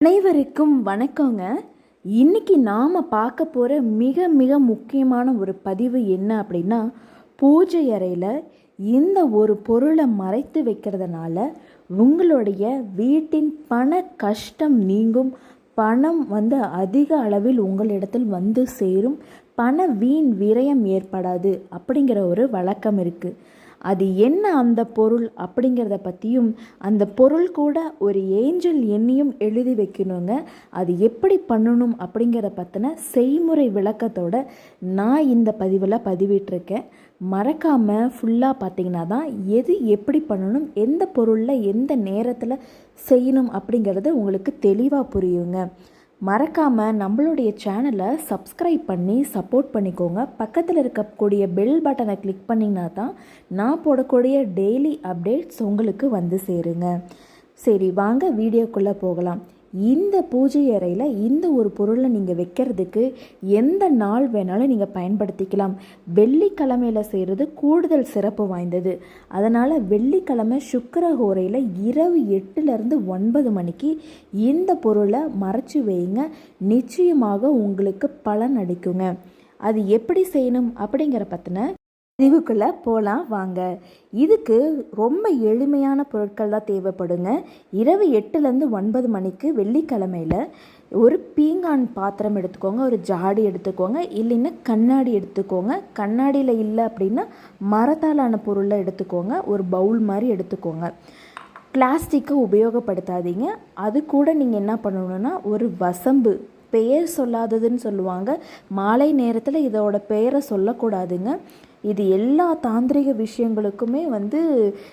அனைவருக்கும் வணக்கங்க. இன்னைக்கு நாம் பார்க்க போகிற மிக மிக முக்கியமான ஒரு பதிவு என்ன அப்படின்னா பூஜை அறையில் இந்த ஒரு பொருளை மறைத்து வைக்கிறதுனால உங்களுடைய வீட்டின் பண கஷ்டம் நீங்கும். பணம் வந்து அதிக அளவில் உங்களிடத்தில் வந்து சேரும். பண வீண் விரயம் ஏற்படாது அப்படிங்கிற ஒரு வழக்கம் இருக்குது அது என்ன அந்த பொருள் அப்படிங்கிறத பற்றியும் அந்த பொருள் கூட ஒரு ஏஞ்சல் எண்ணியும் எழுதி வைக்கணுங்க. அது எப்படி பண்ணணும் அப்படிங்கிறத பற்றின செய்முறை விளக்கத்தோட நான் இந்த பதிவில் பதிவிட்டிருக்கேன். மறக்காமல் ஃபுல்லாக பார்த்தீங்கன்னா தான் எது எப்படி பண்ணணும் எந்த பொருளில் எந்த நேரத்தில் செய்யணும் அப்படிங்கிறது உங்களுக்கு தெளிவாக புரியுங்க. மறக்காமல் நம்மளுடைய சேனலை சப்ஸ்கிரைப் பண்ணி சப்போர்ட் பண்ணிக்கோங்க. பக்கத்தில் இருக்கக்கூடிய பெல் பட்டனை கிளிக் பண்ணிங்கன்னா தான் நான் போடக்கூடிய டெய்லி அப்டேட்ஸ் உங்களுக்கு வந்து சேருங்க. சரி வாங்க வீடியோக்குள்ளே போகலாம். இந்த பூஜை அறையில் இந்த ஒரு பொருளை நீங்கள் வைக்கிறதுக்கு எந்த நாள் வேணாலும் நீங்கள் பயன்படுத்திக்கலாம். வெள்ளிக்கிழமையில் செய்கிறது கூடுதல் சிறப்பு வாய்ந்தது. அதனால் வெள்ளிக்கிழமை சுக்கரஹோரையில் இரவு எட்டுலேருந்து ஒன்பது மணிக்கு இந்த பொருளை மறைச்சி வைங்க. நிச்சயமாக உங்களுக்கு பலன் அளிக்குங்க. அது எப்படி செய்யணும் அப்படிங்கிற பற்றின பதிவுக்குள்ளே போகலாம் வாங்க. இதுக்கு ரொம்ப எளிமையான பொருட்கள் தான் தேவைப்படுங்க. இரவு எட்டுலேருந்து ஒன்பது மணிக்கு வெள்ளிக்கிழமையில் ஒரு பீங்கான் பாத்திரம் எடுத்துக்கோங்க ஒரு ஜாடி எடுத்துக்கோங்க இல்லைன்னா கண்ணாடி எடுத்துக்கோங்க. கண்ணாடியில் இல்லை அப்படின்னா மரத்தாலான பொருளை எடுத்துக்கோங்க ஒரு பவுல் மாதிரி எடுத்துக்கோங்க. பிளாஸ்டிக்கை உபயோகப்படுத்தாதீங்க. அது கூட நீங்கள் என்ன பண்ணணுன்னா ஒரு வசம்பு பெயர் சொல்லாததுன்னு சொல்லுவாங்க. மாலை நேரத்தில் இதோட பெயரை சொல்லக்கூடாதுங்க. இது எல்லா தாந்திரிக விஷயங்களுக்குமே வந்து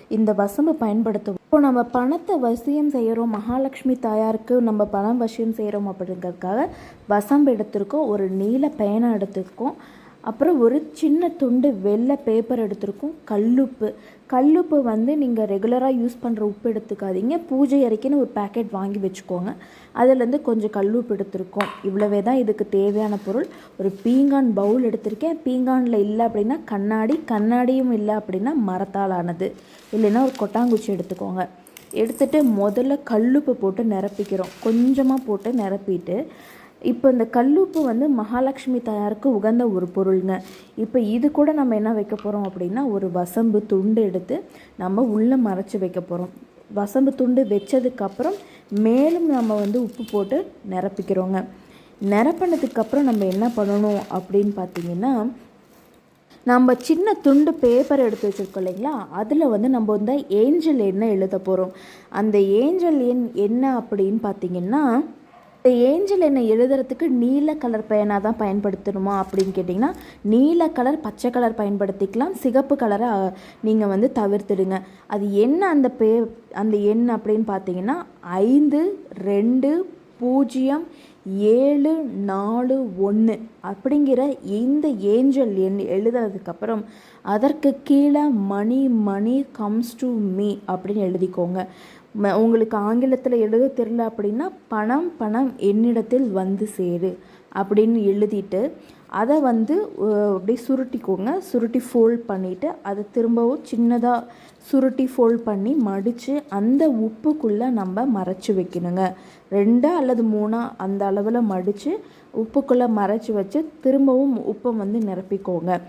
இந்த வசம்பு பயன்படுத்துவோம் இப்போ நம்ம பணத்தை வசியம் செய்கிறோம் மகாலட்சுமி தாயாருக்கு நம்ம பணம் வசியம் செய்கிறோம் அப்படிங்கிறதுக்காக வசம்பு எடுத்திருக்கோம் ஒரு நீல பேனை எடுத்திருக்கோம். அப்புறம் ஒரு சின்ன துண்டு வெள்ளை பேப்பர் எடுத்திருக்கோம். கல்லுப்பு. கல்லுப்பு வந்து நீங்கள் ரெகுலராக யூஸ் பண்ணுற உப்பு எடுத்துக்காதீங்க. பூஜை அறைக்குன்னு ஒரு பேக்கெட் வாங்கி வச்சுக்கோங்க. அதுலேருந்து கொஞ்சம் கல்லுப்பு எடுத்திருக்கோம். இவ்வளவே தான் இதுக்கு தேவையான பொருள். ஒரு பீங்கான் பவுல் எடுத்திருக்கேன். பீங்கானில் இல்லை அப்படின்னா கண்ணாடி கண்ணாடியும் இல்லை அப்படின்னா மரத்தால் ஆனது இல்லைன்னா ஒரு கொட்டாங்குச்சி எடுத்துக்கோங்க. எடுத்துகிட்டு முதல்ல கல்லுப்பு போட்டு நிரப்பிக்கிறோம். கொஞ்சமாக போட்டு நிரப்பிட்டு இப்போ இந்த கல்லுப்பு வந்து மகாலட்சுமி தாயாருக்கு உகந்த ஒரு பொருளுங்க. இப்போ இது கூட நம்ம என்ன வைக்க போகிறோம் அப்படின்னா ஒரு வசம்பு துண்டு எடுத்து நம்ம உள்ளே மறைச்சி வைக்க போகிறோம் வசம்பு துண்டு வச்சதுக்கப்புறம் மேலும் நம்ம வந்து உப்பு போட்டு நிரப்பிக்கிறோங்க. நிரப்பினதுக்கப்புறம் நம்ம என்ன பண்ணணும் அப்படின்னு பார்த்தீங்கன்னா நம்ம சின்ன துண்டு பேப்பர் எடுத்து வச்சுருக்கோம் இல்லைங்களா? அதில் வந்து நம்ம வந்து ஏஞ்சல் எண்ணை எழுத போகிறோம் அந்த ஏஞ்சல் எண் என்ன அப்படின்னு பார்த்தீங்கன்னா இந்த ஏஞ்சல் எண்ணெய் எழுதுறதுக்கு நீல கலர் பேனா தான் பயன்படுத்தணுமா அப்படின்னு கேட்டிங்கன்னா நீல கலர் பச்சை கலர் பயன்படுத்திக்கலாம். சிகப்பு கலரை நீங்கள் வந்து தவிர்த்துடுங்க. அது என்ன அந்த பே அந்த எண் அப்படின்னு பார்த்தீங்கன்னா ஐந்து ரெண்டு பூஜ்ஜியம் ஏழு நாலு ஒன்று அப்படிங்கிற இந்த ஏஞ்சல் எண் எழுதுறதுக்கப்புறம் அதற்கு கீழே money money comes to me அப்படின்னு எழுதிக்கோங்க. உங்களுக்கு ஆங்கிலத்தில் எழுத தெரில அப்படின்னா பணம் பணம் என்னிடத்தில் வந்து சேரு அப்படின்னு எழுதிட்டு அதை வந்து அப்படியே சுருட்டிக்கோங்க. சுருட்டி ஃபோல்ட் பண்ணிவிட்டு அதை திரும்பவும் சின்னதாக சுருட்டி ஃபோல்ட் பண்ணி மடித்து அந்த உப்புக்குள்ளே நம்ம மறைச்சி வைக்கணுங்க. ரெண்டா அல்லது மூணா அந்த அளவில் மடித்து உப்புக்குள்ளே மறைச்சி வச்சு திரும்பவும் உப்பை வந்து நிரப்பிக்கோங்க.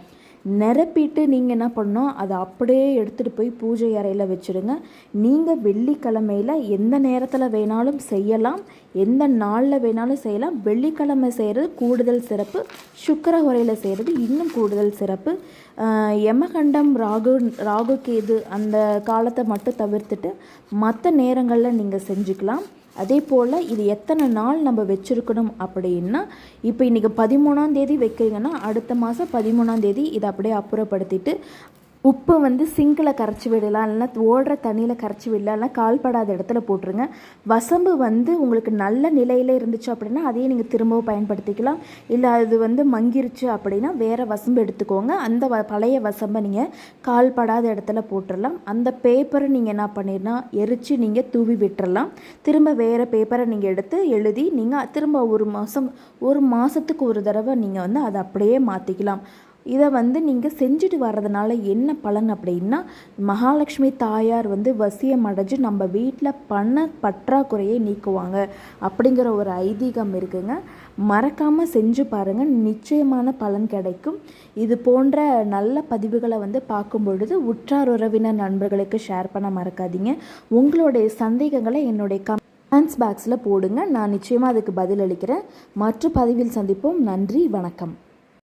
நிரப்பிட்டு நீங்கள் என்ன பண்ணணும்? அதை அப்படியே எடுத்துகிட்டு போய் பூஜை அறையில் வச்சுடுங்க. நீங்கள் வெள்ளிக்கிழமையில் எந்த நேரத்தில் வேணாலும் செய்யலாம். எந்த நாளில் வேணாலும் செய்யலாம். வெள்ளிக்கிழமை செய்கிறது கூடுதல் சிறப்பு. சுக்கர உரையில் செய்கிறது இன்னும் கூடுதல் சிறப்பு. யமகண்டம் ராகு ராகு கேது அந்த காலத்தை மட்டும் தவிர்த்துட்டு மற்ற நேரங்களில் நீங்கள் செஞ்சுக்கலாம். அதே போல் இது எத்தனை நாள் நம்ம வச்சுருக்கணும் அப்படின்னா இப்போ இன்றைக்கி பதிமூணாம் தேதி வைக்கிறீங்கன்னா அடுத்த மாதம் பதிமூணாந்தேதி இதை அப்படியே அப்புறப்படுத்திட்டு உப்பு வந்து சிங்கில் கரைச்சி விடலாம் இல்லைனா ஓடுற தண்ணியில் கரைச்சி விடலாம் இல்லைனா கால்படாத இடத்துல போட்டுருங்க. வசம்பு வந்து உங்களுக்கு நல்ல நிலையில் இருந்துச்சு அப்படின்னா அதையும் நீங்கள் திரும்பவும் பயன்படுத்திக்கலாம். இல்லை அது வந்து மங்கிருச்சு அப்படின்னா வேறு வசம்பு எடுத்துக்கோங்க. அந்த வ பழைய வசம்பை நீங்கள் கால்படாத இடத்துல போட்டுடலாம் அந்த பேப்பரை நீங்கள் என்ன பண்ணிடலாம்? எரித்து நீங்கள் தூவி விட்டுறலாம். திரும்ப வேறு பேப்பரை நீங்கள் எடுத்து எழுதி நீங்கள் திரும்ப ஒரு மாதம் ஒரு மாதத்துக்கு ஒரு தடவை நீங்கள் வந்து அதை அப்படியே மாற்றிக்கலாம் இதை வந்து நீங்கள் செஞ்சுட்டு வர்றதுனால என்ன பலன் அப்படின்னா மகாலட்சுமி தாயார் வந்து வசியம் அடைஞ்சு நம்ம வீட்டில் பண பற்றாக்குறையை நீக்குவாங்க அப்படிங்கிற ஒரு ஐதீகம் இருக்குங்க. மறக்காமல் செஞ்சு பாருங்கள் நிச்சயமான பலன் கிடைக்கும். இது போன்ற நல்ல பதிவுகளை வந்து பார்க்கும் பொழுது உற்றார் உறவினர் நண்பர்களுக்கு ஷேர் பண்ண மறக்காதீங்க. உங்களுடைய சந்தேகங்களை என்னுடைய கமெண்ட்ஸ் பாக்ஸில் போடுங்க. நான் நிச்சயமாக அதுக்கு பதில் அளிக்கிறேன் மற்ற பதிவில் சந்திப்போம். நன்றி வணக்கம்.